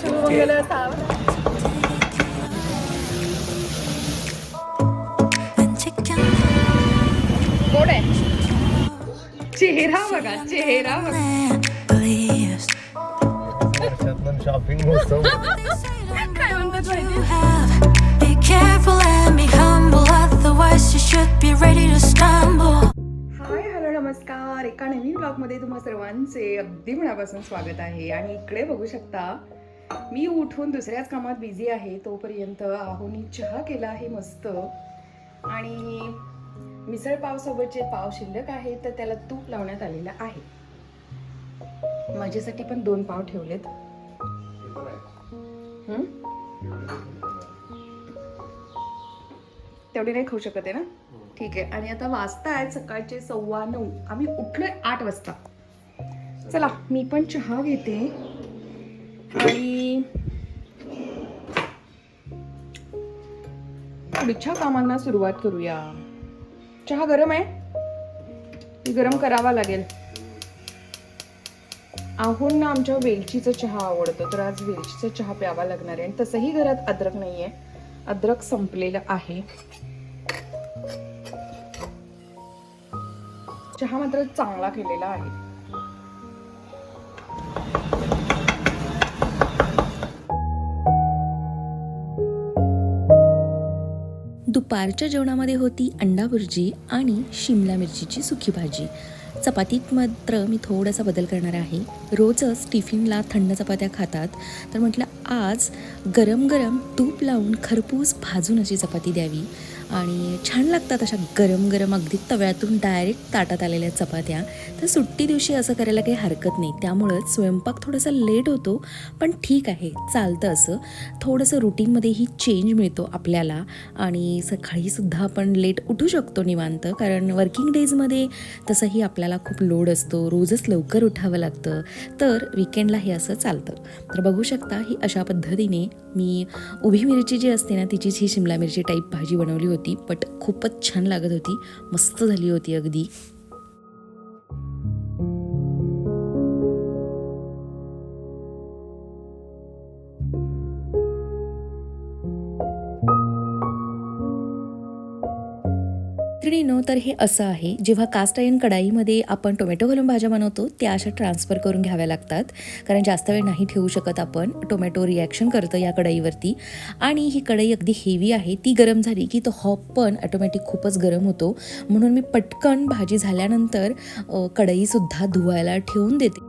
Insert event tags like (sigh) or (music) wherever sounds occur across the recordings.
शुभमंगल असावं कोण आहे चेहरा बघा चेहरा बघा वर्षातून शॉपिंग महोत्सव काय म्हणतात माहिती Be careful and be humble, otherwise you should be ready to stumble. एका नवीन ब्लॉगमध्ये तुम्हा सर्वांचे अगदी मनापासून स्वागत आहे. आणि इकडे बघू शकता मी उठून दुसऱ्याच कामात बिझी आहे तोपर्यंत आहोनी चहा केला आहे मस्त. आणि मिसळ पावसोबत जे पाव शिल्लक आहे तर त्याला तूप लावण्यात आलेलं आहे. माझ्यासाठी पण दोन पाव ठेवलेत. तेवढे तेवढी नाही खाऊ शकत आहे ना? ठीक आहे. आणि आता वाजता आहेत सकाळचे सव्वा नऊ. आम्ही उठलोय आठ वाजता. चला मी पण चहा घेते. आणि पुढच्या कामांना सुरुवात करूया. चहा गरम आहे? गरम करावा लागेल. आहोंना आमच्या वेलचीचा चहा आवडतो तर आज वेलचीचा चहा प्यावा लागणार आहे. आणि तसंही घरात अद्रक नाही आहे अद्रक संपलेलं आहे. चहा मात्र चांगला केलेला आहे. दुपारच्या जेवणामध्ये होती अंडा भुर्जी आणि शिमला मिरचीची सुकी भाजी. चपातीत मात्र मी थोडासा बदल करणार आहे. रोजच टिफिनला थंड चपात्या खातात. तर म्हटलं आज गरम गरम तूप लावून खरपूस भाजून अशी चपाती द्यावी. आणि छान लागतात अशा गरम गरम अगदी तव्यातून डायरेक्ट ताटात आलेल्या चपात्या. तर सुट्टी दिवशी असं करायला काही हरकत नाही. त्यामुळंच स्वयंपाक थोडासा लेट होतो पण ठीक आहे. चालतं असं. थोडंसं रुटीनमध्येही चेंज मिळतो आपल्याला. आणि सकाळीसुद्धा आपण लेट उठू शकतो निवांत. कारण वर्किंग डेजमध्ये तसंही आपल्याला खूप लोड असतो. रोजच लवकर उठावं लागतं. तर विकेंडला हे असं चालतं. तर बघू शकता ही अशा पद्धतीने मी उभी मिरची जी असते ना तिचीच ही शिमला मिरची टाईप भाजी बनवली होती. होती बट खूपच छान लागत होती. मस्त झाली होती अगदी. मैत्रिणीनो तर हे असं आहे जेव्हा कास्ट आयन कढाईमध्ये आपण टोमॅटो घालून भाज्या बनवतो त्या अशा ट्रान्सफर करून घ्याव्या लागतात. कारण जास्त वेळ नाही ठेवू शकत आपण टोमॅटो रिॲक्शन करतं या कढईवरती. आणि ही कढई अगदी हेवी आहे ती गरम झाली की तो हॉप पण ऑटोमॅटिक खूपच गरम होतो. म्हणून मी पटकन भाजी झाल्यानंतर कढईसुद्धा धुवायला ठेवून देते.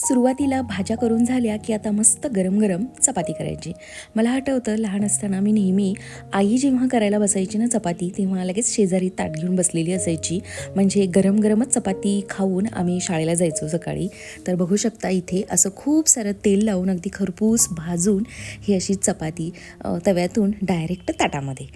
सुरुवातीला भाज्या करून झाल्या की आता मस्त गरम गरम चपाती करायची. मला आठवतं लहान असताना मी नेहमी आई जेव्हा करायला बसायची ना चपाती तेव्हा लगेच शेजारी ताट घेऊन बसलेली असायची. म्हणजे गरम गरमच चपाती खाऊन आम्ही शाळेला जायचो सकाळी. तर बघू शकता इथे असं खूप सारं तेल लावून अगदी खरपूस भाजून ही अशी चपाती तव्यातून डायरेक्ट ताटामध्ये.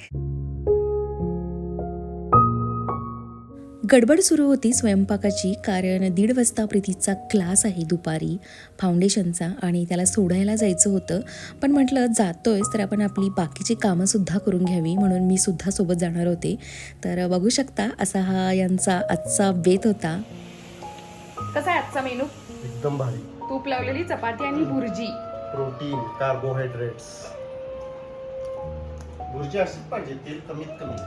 गडबड सुरू होती स्वयंपाकाची कारण दीड वाजता प्रीतीचा क्लास आहे दुपारी फाउंडेशनचा आणि त्याला सोडायला जायचं होतं. पण म्हटलं जातोयच तर आपण आपली बाकीची कामंसुद्धा करून घ्यावी म्हणून मी सुद्धा सोबत जाणार होते. तर बघू शकता असा हा यांचा आजचा बेत होता. कसा आहे आजचा मेनू? एकदम भारी. तूप लावलेली चपाती आणि भुर्जी. Protein carbohydrates. ऊर्जा अशीच पाहिजे तेल कमीत कमी.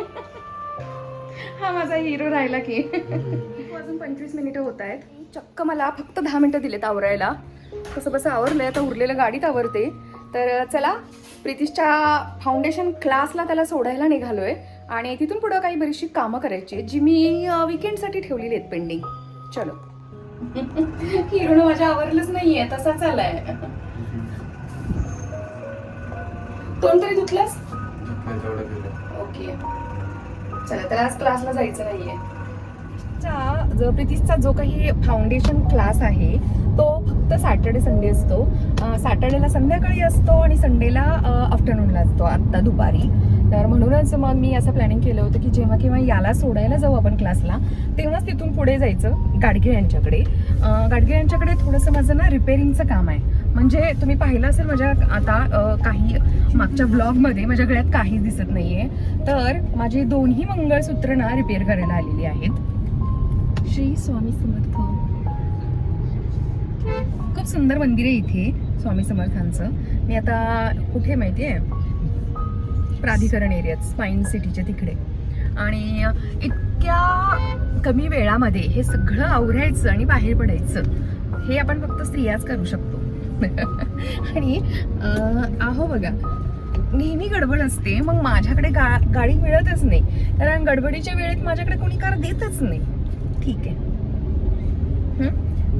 (laughs) हा माझा हिरो राहिला की. (laughs) अजून पंचवीस मिनिटं होत आहेत. चक्क मला फक्त दहा मिनिटं दिलेत आवरायला. कसं बसं आवरलंय आता उरलेलं गाडीत आवरते. तर चला प्रितिशच्या फाउंडेशन क्लासला त्याला सोडायला निघालोय. आणि तिथून पुढं काही बरीचशी कामं करायची आहेत, जी मी विकेंडसाठी ठेवलेली आहेत पेंडिंग चलो. (laughs) हिरोनं माझ्या आवरलंच नाहीये तसा चालाय. तोंड तरी धुतलंस? ओके. चला तर आज क्लासला जायचं नाहीये. चा जो जो काही फाउंडेशन क्लास आहे तो फक्त सॅटर्डे संडे असतो. सॅटर्डेला संध्याकाळी असतो आणि संडेला आफ्टरनूनला असतो आत्ता दुपारी. तर म्हणूनच मग मी असं प्लॅनिंग केलं होतं की जेव्हा केव्हा याला सोडायला जाऊ आपण क्लासला तेव्हाच तिथून पुढे जायचं गाडगे यांच्याकडे. गाडगे यांच्याकडे थोडंसं माझं ना रिपेअरिंगचं काम आहे. म्हणजे तुम्ही पाहिलं असेल माझ्या आता काही मागच्या ब्लॉगमध्ये माझ्या गळ्यात काहीच दिसत नाहीये. तर माझी दोन्ही मंगळसूत्र ना रिपेअर करायला आलेली आहेत. श्री स्वामी समर्थ. खूप सुंदर मंदिर आहे इथे स्वामी समर्थांचं. मी आता कुठे माहितीये? प्राधिकरण एरियात स्पाईन सिटीच्या तिकडे. आणि इतक्या कमी वेळामध्ये हे सगळं आवरायचं आणि बाहेर पडायचं हे आपण फक्त स्त्रियाच करू शकतो. (laughs) आणि आहो बघा नेहमी गडबड असते. मग माझ्याकडे गा गाडी मिळतच नाही. कारण गडबडीच्या वेळेत माझ्याकडे कोणी कार देतच नाही. ठीक आहे?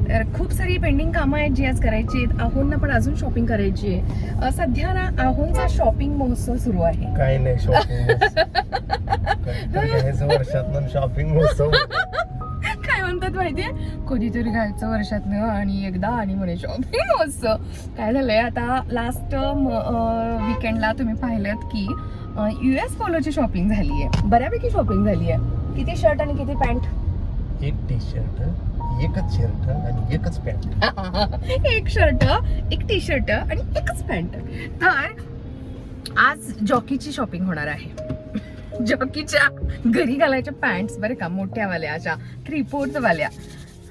तर खूप सारी पेंडिंग कामं आहेत जी आज करायची आहेत. आहोंना पण अजून शॉपिंग करायची आहे. सध्या ना आहोंचा शॉपिंग महोत्सव सुरू आहे. काही नाही शॉपिंग शॉपिंग महोत्सव (laughs) काय म्हणतात माहितीये? कधीतरी घ्यायचं वर्षातनं आणि एकदा आणि म्हणे शॉपिंग महोत्सव काय झालंय आता लास्ट विकेंडला तुम्ही पाहिलं की यू एस पोलोची शॉपिंग झाली आहे बऱ्यापैकी शॉपिंग झाली आहे किती शर्ट आणि किती पॅन्ट एक टी शर्ट एकच शर्ट आणि एकच पॅन्ट (laughs) एक शर्ट एक टी शर्ट आणि एकच पॅन्ट तर आज जॉकीची शॉपिंग होणार आहे. जॉकीच्या घरी घालायच्या पॅन्ट्स बरं का मोठ्यावाल्या अशा थ्री फोर्थ वाल्या.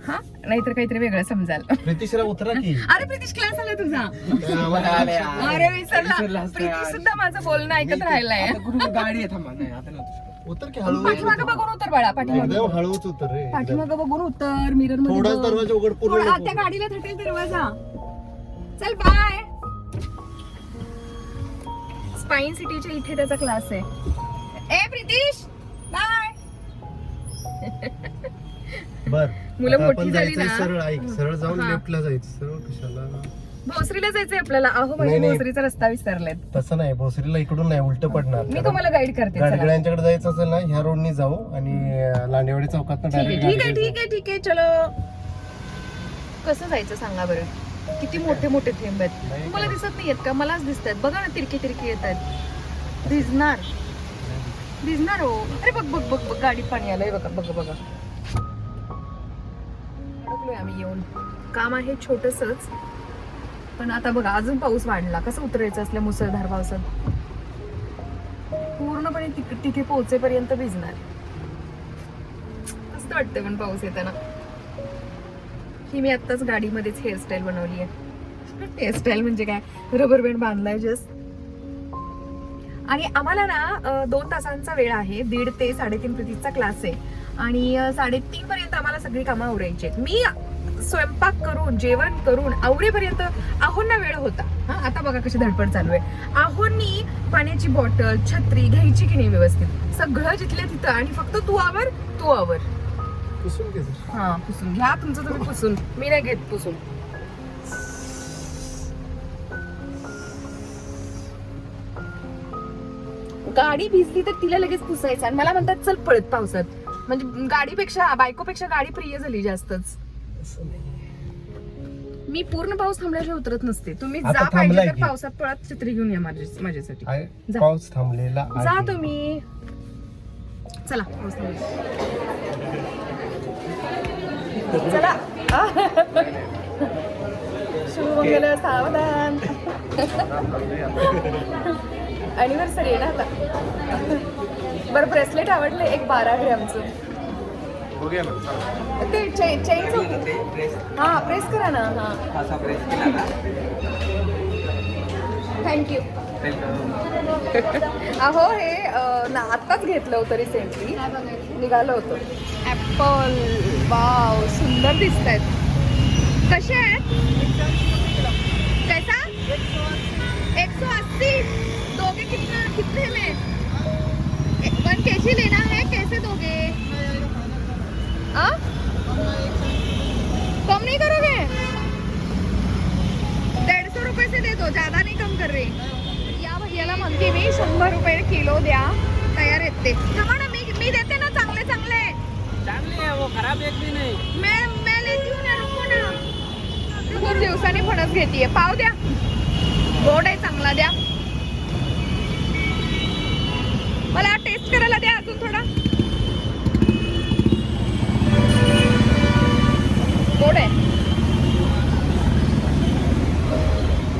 हा? नाहीतर काहीतरी वेगळं समजाल. प्रितिशला उतरा की. अरे प्रितिश क्लास आला तुझा अरे विसरला. प्रितिश सुद्धा माझं बोलणं ऐकत राहिलाय. गाडी आहे थांबा. नाही आता नव्हतं उतर की हळू. पाठीमागं बघून उतर बाळा पाठीमागं. हळूच उतर रे. पाठीमागं बघून उतर मिरर थोडाच दरवाजा उघड पूर्ण थोडा नको. त्या गाडीला थटेल दरवाजा. चल बाय स्पाईन सिटीच्या इथे त्याचा क्लास आहे. ए प्रितीश! बाय! (laughs) बर मुलं आता मोठी आपण झाली जायचंय ना. सरळ ऐक सरळ जाऊन हा. लेफ्टला जायचं सरळ कशाला? भोसरीला जायचंय आपल्याला. अहो माझ्या नाही, नाही. भोसरीचा रस्ता विसरलाय तसं नाही भोसरीला इकडून नाही उलट पडणार. मी तुम्हाला गाईड करते चला. गाडगिळ्यांच्याकडे जायचं असेल ना ह्या रोडनी जाऊ आणि अं, लांडेवाडी चौकात ठीक आहे ठीक आहे ठीक आहे ठीक आहे चलो. कसं जायचं सांगा बरं? किती मोठे मोठे थेंब आहेत. तुम्हाला? दिसत नाहीयेत का? मलाच दिसत आहेत बघा ना तिरके तिरके येत आहेत भिजणार भिजणार हो. अरे बघ बघ बघ बघ गाडीत पाणी आलंय बघा बघा बघा. अडकलोय आम्ही येऊन. काम आहे छोटसच. पण आता बघा अजून पाऊस वाढला. कसं उतरायचं असल्या मुसळधार पावसात? पूर्णपणे तिक- तिथे पोहोचेपर्यंत भिजणार. मस्त वाटतं पण पाऊस येताना. ही मी आत्ताच गाडीमध्येच हेअरस्टाईल बनवली आहे हेअरस्टाईल म्हणजे काय? रबर बँड बांधलाय जस्ट आणि आम्हाला ना दोन तासांचा वेळ आहे. दीड ते साडेतीन प्रतीचा क्लास आहे. आणि साडेतीन पर्यंत आम्हाला सगळी कामं आवरायची आहेत. मी स्वयंपाक करून जेवण करून आवरेपर्यंत आहोंना वेळ होता. हा आता बघा कशी धडपड चालू आहे. आहोंनी पाण्याची बॉटल छत्री घ्यायची की नाही व्यवस्थित? सगळं जिथल्या तिथं आणि फक्त तू आवर तू आवर. पुसून घे. हा पुसून. घ्या तुमचं तुम्ही पुसून. मी नाही घेत पुसून. गाडी भिजली तर तिला लगेच पुसायचं आणि मला म्हणतात चल पळत पावसात म्हणजे गाडीपेक्षा बायकोपेक्षा गाडी प्रिय झाली जास्तच. मी पूर्ण पाऊस थांबल्याशिवाय उतरत नसते तुम्ही आता जा पाहिजे थांबलाय तर की? पावसात पळत छत्री घेऊन या माझ्या- माझ्यासाठी आहे, जा. पाऊस थांबलेला जा आहे तुम्ही चला पाऊस थांबला. चला (laughs) शुभमंगल सावधान (laughs) अनिव्हर्सरी आहे ना आता. बरं ब्रेसलेट आवडलं एक बारा ग्रॅमचं. ते चेन ड्रेस हा प्रेस करा ना हा. असा प्रेस केला ना. थँक्यू वेलकम अहो हे ना आत्ताच घेतलं होतं रिसेंटली निघालं होतं. ऍपल वाव सुंदर दिसत आहेत कसे आहेत? कैसा? एक सौ अस्सी. कितना कितने में? एक- वन के जी लेना है? कैसे दोगे? आ? कम नहीं करोगे? डेढ़ सौ रुपये से दे दो ज्यादा नहीं कम कर रही। या भैयाला म्हणते मी शंभर रुपये किलो द्या तयार आहेत ते ना मी मी देते ना चांगले चांगले। चांगली आहे वो खराब एक भी नाही। मैं मैं लेती हूँ ना रुको ना। खूप दिवसांनी फणस घेतीये पाव द्या। गोड आहे चांगला द्या। मला टेस्ट करायला द्या अजून थोडा. गोड आहे?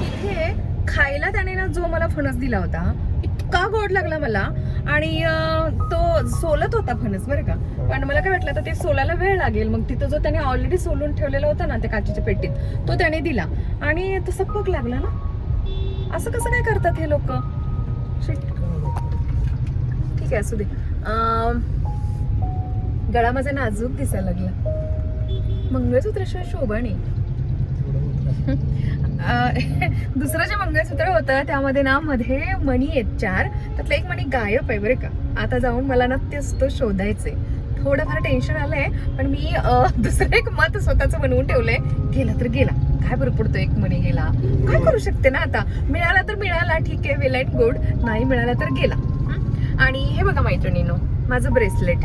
इथे खायला त्याने ना जो मला फणस दिला होता इतका गोड लागला मला. आणि तो सोलत होता फणस बरं का. पण मला काय वाटलं तर ते सोलायला वेळ लागेल. मग तिथं जो त्याने ऑलरेडी सोलून ठेवलेला होता ना त्या काचेच्या पेटीत तो त्याने दिला. आणि तो सपक लागला ना. असं कसं काय करतात हे लोक? ठीक आहे असू दे. गळा माझा नाजूक दिसायला लागला. मंगळसूत्राशिवाय शोभा नाही (laughs) (laughs) दुसरं जे मंगळसूत्र होतं त्यामध्ये ना मध्ये मणी आहेत चार. त्यातलं एक मणी गायब आहे बरं का. आता जाऊन मला ना तेच तो शोधायचंय. थोडंफार टेन्शन आलंय पण मी (laughs) दुसरं एक मत स्वतःचं बनवून ठेवलंय. गेला तर गेला. काय बरं पडतो एक मणी गेला? काय करू शकते ना आता? मिळाला तर मिळाला ठीक आहे वेल अँड गुड. नाही मिळाला तर गेला. आणि हे बघा मैत्रिणीनो माझं ब्रेसलेट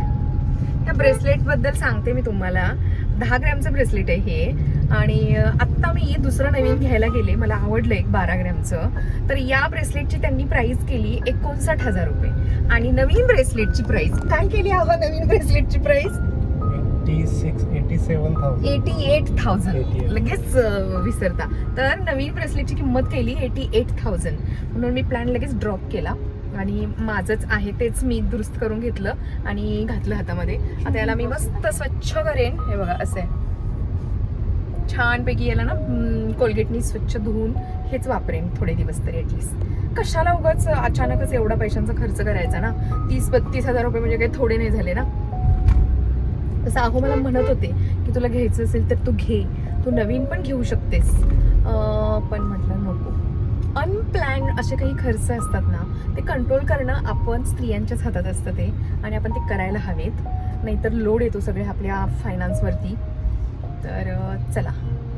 ह्या ब्रेसलेटबद्दल सांगते मी तुम्हाला. दहा ग्रॅमचं ब्रेसलेट आहे हे. आणि आत्ता मी दुसरं नवीन घ्यायला गेले. मला आवडलं एक बारा ग्रॅमचं. तर या ब्रेसलेटची त्यांनी प्राइस केली एकोणसाठ हजार रुपये. आणि नवीन ब्रेसलेटची प्राइस काय केली हवं नवीन ब्रेसलेटची price eighty eighty thousand eighty eight thousand 88. लगेच विसरता. तर नवीन ब्रेसलेटची किंमत केली एटी एट थाउजंड म्हणून मी प्लॅन लगेच ड्रॉप केला. आणि माझंच आहे तेच मी दुरुस्त करून घेतलं आणि घातलं हातामध्ये. आता याला मी मस्त स्वच्छ करेन. हे बघा असं आहे. छानपैकी याला ना कोलगेटनी स्वच्छ धुवून हेच वापरेन थोडे दिवस तरी ॲटलिस्ट कशाला उगाच अचानकच एवढा पैशांचा खर्च करायचा ना? तीस बत्तीस हजार रुपये म्हणजे काही थोडे नाही झाले ना? तसं अहो मला म्हणत होते की तुला घ्यायचं असेल तर तू घे. तू नवीन पण घेऊ शकतेस. पण म्हटलं नको. अनप्लॅन असे काही खर्च असतात ना ते कंट्रोल करणं आपण स्त्रियांच्याच हातात असतं ते. आणि आपण ते करायला हवेत. नाहीतर लोड येतो सगळे आपल्या फायनान्सवरती तर चला.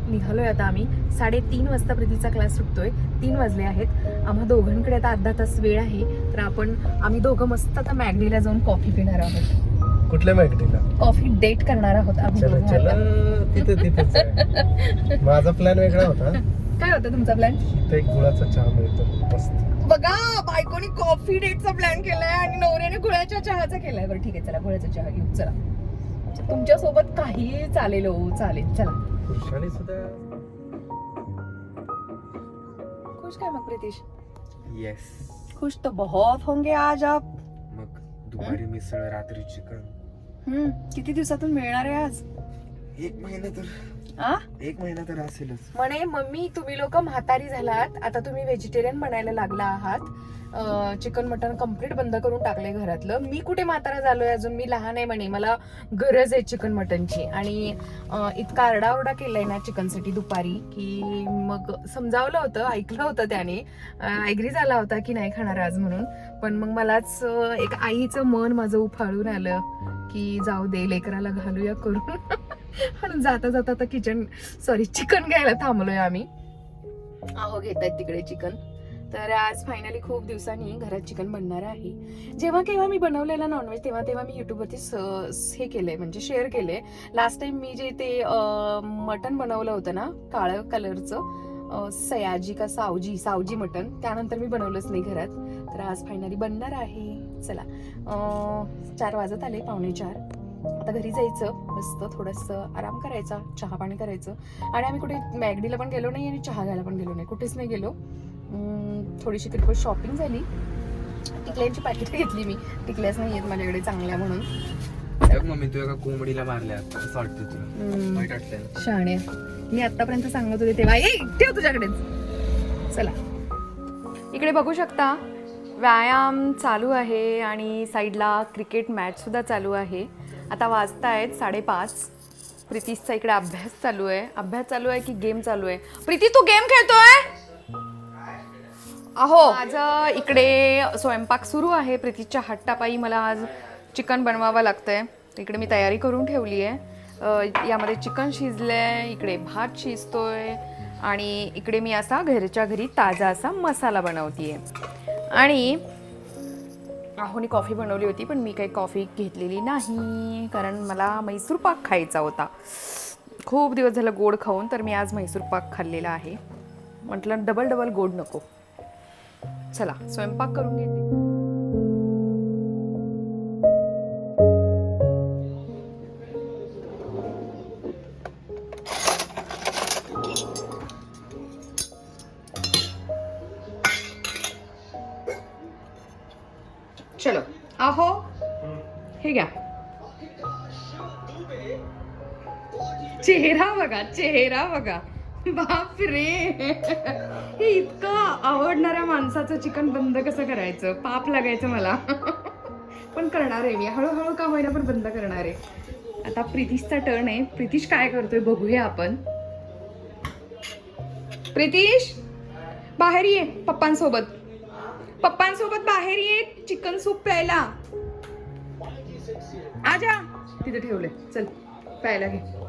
निघालो आहे आता आम्ही. साडेतीन वाजता प्रीतीचा क्लास सुटतोय. तीन वाजले आहेत. आम्हा दोघांकडे आता अर्धा तास वेळ आहे. तर आपण आम्ही दोघं मस्त आता मॅगडीला जाऊन कॉफी पिणार आहोत. कुठल्या मॅगडीला कॉफी डेट करणार आहोत आम्ही चला दोघं चला आता. तिथे तिथेच आहे. माझा प्लॅन वेगळा होता. काय होता तुमचा प्लॅन इथे एक गुळाचा चहा मिळतो. मस्त. बघा बायकोनी कॉफी डेटचा प्लॅन केलाय आणि नवऱ्याने गुळाच्या चहाचा केलाय. बरं ठीक आहे चला गुळाचा चहा घेऊ. चला. तुमच्यासोबत काही चालेल हो चालेल. चला. खुशाली सुद्धा. खुश काय मग प्रितीश? येस खुश तो बहुत होंगे आज आप. मग दुपारी मिसळ रात्री चिकन. हम्म किती दिवसातून मिळणार आहे आज? एक महिना तर आ? एक महिना तर असेलच. म्हणे मम्मी तुम्ही लोक म्हातारी झालात. आता तुम्ही व्हेजिटेरियन बनायला लागला आहात. चिकन मटन कंप्लीट बंद करून टाकले घरातलं. मी कुठे म्हातारा झालोय अजून? मी लहान आहे म्हणे. मला गरज आहे चिकन मटनची. आणि अं, इतका आरडाओरडा केलाय ना चिकनसाठी दुपारी की मग समजावलं होतं ऐकलं होतं त्याने. ॲग्री झाला होता की नाही खाणार आज म्हणून. पण मग मलाच अं, एक आईचं मन माझं उफाळून आलं. की जाऊ दे लेकराला घालूया करून. म्हणून जाता जाता आता किचन सॉरी चिकन घ्यायला थांबलोय आम्ही. अहो घेत आहेत तिकडे चिकन तर आज फायनली खूप दिवसांनी घरात चिकन बनणार आहे. जेव्हा केव्हा मी बनवलेलं नॉनव्हेज तेव्हा तेव्हा मी युट्यूबवरती स- हे केलंय म्हणजे शेअर केलंय. लास्ट टाइम मी जे ते मटन बनवलं होतं ना काळं कलरचं सयाजी का सावजी सावजी मटन त्यानंतर मी बनवलंच नाही घरात. तर आज फायनली बनणार आहे. चला. चार वाजत आले पावणे चार. आता घरी जायचं मस्त थोडंसं आराम करायचा चहा पाणी करायचं. आणि आम्ही कुठे मॅगडीला पण गेलो नाही आणि चहा घ्यायला पण गेलो नाही. कुठेच नाही गेलो. थोडीशी किरकोळ शॉपिंग झाली. टिकल्यांची पॅकेट घेतली मी. टिकल्याच नाही आहेत माझ्याकडे चांगल्या म्हणून. मम्मी तू एका कोंबडीला मारल्या? शहाणे. मी आतापर्यंत सांगत होते तेव्हा ठेव तुझ्याकडेच. चला. इकडे बघू शकता. व्यायाम चालू आहे आणि साईडला क्रिकेट मॅचसुद्धा चालू आहे. आता वाजता आहेत साडेपाच. प्रितीशचा इकडे अभ्यास चालू आहे. अभ्यास चालू आहे की गेम चालू आहे? प्रीती तू गेम खेळतोय? अहो माझं इकडे स्वयंपाक सुरू आहे. प्रीतीच्या हट्टापायी मला आज चिकन बनवावं लागतंय. इकडे मी तयारी करून ठेवली आहे. यामध्ये चिकन शिजलंय इकडे भात शिजतोय आणि इकडे मी असा घरच्या घरी ताजा असा मसाला बनवतीये. आणि अहोनी कॉफी बनवली होती पण मी काही कॉफी घेतलेली नाही कारण मला मैसूर पाक खायचा होता. खूप दिवस झालं गोड खाऊन तर मी आज म्हैसूर पाक खाल्लेला आहे. म्हटलं डबल डबल गोड नको. चला स्वयंपाक करून घेते. चेहरा बघा चेहरा बघा. बाप रे हे इतकं आवडणाऱ्या माणसाचं चिकन बंद कसं करायचं? पाप लागायचं मला. पण करणार आहे मी. हळूहळू का होईना पण बंद करणार आहे. आता प्रितीशचा टर्न आहे. प्रितीश काय करतोय बघूया आपण. प्रितीश बाहेर ये पप्पांसोबत. पप्पांसोबत बाहेर ये चिकन सूप प्यायला. आजा. तिथे ठेवले चल प्यायला घे.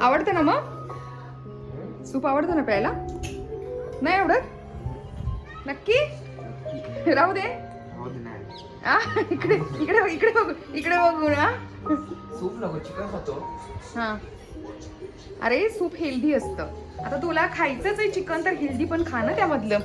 आवडतं ना मग? सूप आवडतं ना प्यायला? नाही आवडत? नक्की? राहू दे. हो इकडे इकडे इकडे बघू इकडे बघू ना सूप नको चिकन खातो. हा. अरे सूप हेल्दी असतं. आता तुला खायचंच आहे चिकन तर हेल्दी पण खा ना त्यामधलं.